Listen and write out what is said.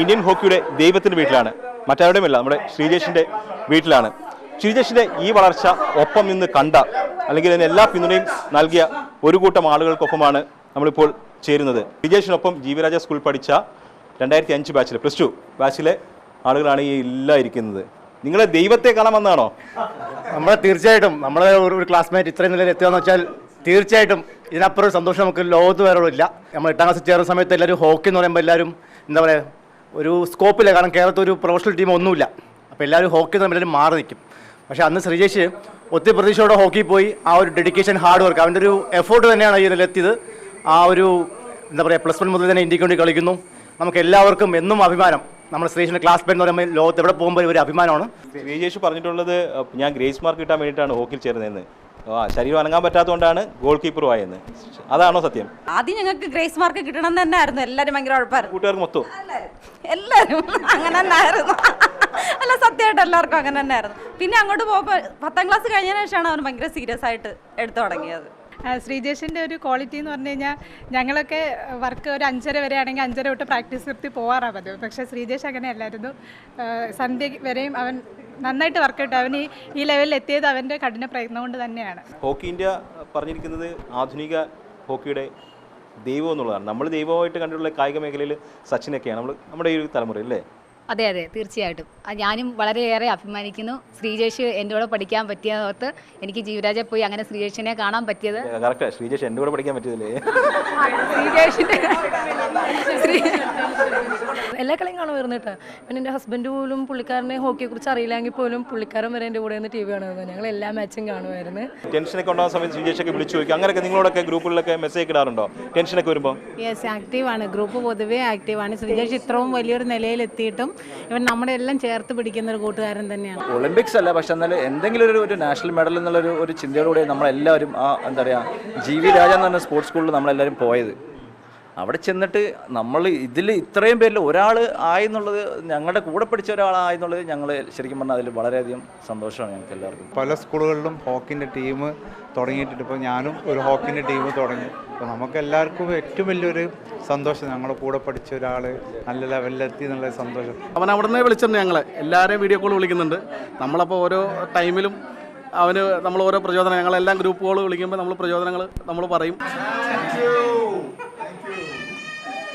Indian ഹോക്കിയുടെ ദൈവത്തിന്റെ വീട്ടിലാണ്. മറ്റാരുടെയുമല്ല നമ്മുടെ ശ്രീജേഷിന്റെ വീട്ടിലാണ്. ശ്രീജേഷിന്റെ ഈ വളർച്ച ഒപ്പം നിന്ന് കണ്ട അല്ലെങ്കിൽ അതിന് എല്ലാ പിന്തുണയും നൽകിയ ഒരു കൂട്ടം ആളുകൾക്കൊപ്പമാണ് നമ്മളിപ്പോൾ ചേരുന്നത്. ശ്രീജേഷിനൊപ്പം ജീവരാജ സ്കൂൾ പഠിച്ച രണ്ടായിരത്തി അഞ്ച് ബാച്ചിൽ പ്ലസ് ടു ബാച്ചിലെ ആളുകളാണ് ഈ എല്ലാം ഇരിക്കുന്നത്. നിങ്ങളെ ദൈവത്തെ കാണാൻ വന്നാണോ നമ്മളെ തീർച്ചയായിട്ടും. നമ്മളെ ഒരു ക്ലാസ്മേറ്റ് ഇത്രയും നിലയിൽ എത്തുകയെന്ന് വെച്ചാൽ തീർച്ചയായിട്ടും ഇതിനപ്പുറം സന്തോഷം നമുക്ക് ലോകത്ത് വേറെ ഇല്ല നമ്മൾ എട്ടാം ക്ലാസ് ചേർന്ന സമയത്ത് എല്ലാവരും ഹോക്കി എന്ന് പറയുമ്പോൾ എല്ലാവരും എന്താ പറയുക ഒരു സ്കോപ്പില്ല കാരണം കേരളത്തിൽ ഒരു പ്രൊഫഷണൽ ടീം ഒന്നുമില്ല. അപ്പോൾ എല്ലാവരും ഹോക്കി തമ്മിലും മാറി നിൽക്കും. പക്ഷേ അന്ന് ശ്രീജേഷ് ഒത്തിരി പ്രതീക്ഷയോടെ ഹോക്കി പോയി ആ ഒരു ഡെഡിക്കേഷൻ ഹാർഡ് വർക്ക് അവന്റെ ഒരു എഫേർട്ട് തന്നെയാണ് ഈ നിലയെത്തിയത് ആ ഒരു എന്താ പറയുക പ്ലസ് വൺ മുതൽ തന്നെ ഇന്ത്യയ്ക്ക് വേണ്ടി കളിക്കുന്നു. നമുക്ക് എല്ലാവർക്കും എന്നും അഭിമാനം. നമ്മുടെ ശ്രീജേഷിന്റെ ക്ലാസ് എന്ന് പറയുമ്പോൾ ലോകത്ത് എവിടെ പോകുമ്പോൾ ഒരു അഭിമാനമാണ്. ശ്രീജേഷ് പറഞ്ഞിട്ടുള്ളത് ഞാൻ ഗ്രേസ് മാർക്ക് കിട്ടാൻ വേണ്ടിയിട്ടാണ് ഹോക്കിയിൽ ചേർന്നതെന്ന് ആ ശരീരം അനങ്ങാൻ പറ്റാത്തതുകൊണ്ടാണ് ഗോൾ കീപ്പറും ആയെന്ന് അതാണോ സത്യം? ആദ്യം ഞങ്ങൾക്ക് ഗ്രേസ് മാർക്ക് കിട്ടണം എന്ന് തന്നെയായിരുന്നു. എല്ലാവരും ഭയങ്കര ഉഴപ്പായിരുന്നു. കൂട്ടുകാർക്ക് മൊത്തം? എല്ലാവരും അങ്ങനെ തന്നെയായിരുന്നു. അല്ല സത്യമായിട്ട് എല്ലാവർക്കും അങ്ങനെ തന്നെയായിരുന്നു. പിന്നെ അങ്ങോട്ട് പോകുമ്പോൾ പത്താം ക്ലാസ് കഴിഞ്ഞതിന് ശേഷമാണ് അവൻ ഭയങ്കര സീരിയസ് ആയിട്ട് എടുത്തു തുടങ്ങിയത്. ശ്രീജേഷിന്റെ ഒരു ക്വാളിറ്റി എന്ന് പറഞ്ഞു കഴിഞ്ഞാൽ ഞങ്ങളൊക്കെ വർക്ക് ഒരു അഞ്ചര വരെ ആണെങ്കിൽ അഞ്ചര തൊട്ട് പ്രാക്ടീസ് നിർത്തി പോകാറാണ് പതിവ്. പക്ഷേ ശ്രീജേഷ് അങ്ങനെ അല്ലായിരുന്നു സന്ധ്യ വരെയും അവൻ നന്നായിട്ട് വർക്ക് അവന് അവൻ ഈ ലെവലിൽ എത്തിയത് അവന്റെ കഠിന പ്രയത്നം കൊണ്ട് തന്നെയാണ്. ഹോക്കി ഇന്ത്യ പറഞ്ഞിരിക്കുന്നത് ആധുനിക ഹോക്കിയുടെ ദൈവം എന്നുള്ളതാണ്. നമ്മൾ ദൈവമായിട്ട് കണ്ടിട്ടുള്ള കായിക മേഖലയിൽ സച്ചിനൊക്കെയാണ് നമ്മൾ നമ്മുടെ ഈ ഒരു തലമുറ അല്ലേ? അതെ അതെ തീർച്ചയായിട്ടും. ഞാനും വളരെയേറെ അഭിമാനിക്കുന്നു. ശ്രീജേഷ് എന്റെ കൂടെ പഠിക്കാൻ പറ്റിയതോർത്ത് എനിക്ക് ജീവരാജെ പോയി അങ്ങനെ ശ്രീജേഷിനെ കാണാൻ പറ്റിയത്. കറക്റ്റാണ് ശ്രീജേഷ് എന്റെ കൂടെ പഠിക്കാൻ പറ്റിയതല്ലേ? ശ്രീജേഷിന്റെ ശ്രീ എല്ലാ കളിയും കാണുമായിരുന്നു കേട്ടോ. പിന്നെ എന്റെ ഹസ്ബൻഡ് പോലും പുള്ളിക്കാരനെ ഹോക്കിയെ കുറിച്ച് അറിയില്ലെങ്കിൽ പോലും പുള്ളിക്കാരൻ വരെ എന്റെ കൂടെ നിന്ന് ടി വി കാണുമായിരുന്നു ഞങ്ങൾ എല്ലാ മാച്ചും കാണുമായിരുന്നു. ടെൻഷനൊക്കെ ഉണ്ടാകുന്ന സമയത്ത് ശ്രീജേഷൊക്കെ വിളിച്ചു ചോദിക്കും. അങ്ങനെയൊക്കെ നിങ്ങളോടൊക്കെ ഗ്രൂപ്പുകളിലൊക്കെ മെസ്സേജ് ഇടാറുണ്ടോ? ടെൻഷനൊക്കെ വരുമ്പോൾ യെസ് ആക്റ്റീവാണ് ഗ്രൂപ്പ് പൊതുവേ ആക്റ്റീവാണ് ശ്രീജേഷ് ഇത്രയും വലിയൊരു നിലയിൽ എത്തിയിട്ടും ഇവൻ നമ്മുടെ എല്ലാം ചേർത്ത് പിടിക്കുന്ന ഒരു കൂട്ടുകാരൻ തന്നെയാണ്. ഒളിമ്പിക്സ് അല്ല പക്ഷെ എന്നാൽ എന്തെങ്കിലും ഒരു ഒരു നാഷണൽ മെഡൽ എന്നുള്ള ഒരു ചിന്തയോടുകൂടി നമ്മളെല്ലാവരും ആ എന്താ പറയുക ജി വി രാജ എന്ന് പറഞ്ഞ സ്പോർട്സ് സ്കൂളിൽ നമ്മളെല്ലാവരും പോയത്. അവിടെ ചെന്നിട്ട് നമ്മൾ ഇതിൽ ഇത്രയും പേരിൽ ഒരാൾ ആയെന്നുള്ളത് ഞങ്ങളുടെ കൂടെ പഠിച്ച ഒരാളായെന്നുള്ളത് ഞങ്ങൾ ശരിക്കും പറഞ്ഞാൽ അതിൽ വളരെയധികം സന്തോഷമാണ് ഞങ്ങൾക്ക് എല്ലാവർക്കും. പല സ്കൂളുകളിലും ഹോക്കിന്റെ ടീം തുടങ്ങിയിട്ടുണ്ട്. ഇപ്പോൾ ഞാനും ഒരു ഹോക്കിന്റെ ടീം തുടങ്ങി. അപ്പോൾ നമുക്ക് എല്ലാവർക്കും ഏറ്റവും വലിയൊരു സന്തോഷം ഞങ്ങളെ കൂടെ പഠിച്ച ഒരാൾ നല്ല ലെവലിലെത്തി എന്നുള്ള സന്തോഷം. അവൻ അവിടെ നിന്ന് വിളിച്ചിട്ടുണ്ട് ഞങ്ങളെ. എല്ലാവരെയും വീഡിയോ കോൾ വിളിക്കുന്നുണ്ട്. നമ്മളപ്പോൾ ഓരോ ടൈമിലും അവന് നമ്മൾ ഓരോ പ്രചോദനം ഞങ്ങളെല്ലാം ഗ്രൂപ്പ് കോൾ വിളിക്കുമ്പോൾ നമ്മൾ പ്രചോദനങ്ങൾ നമ്മൾ പറയും.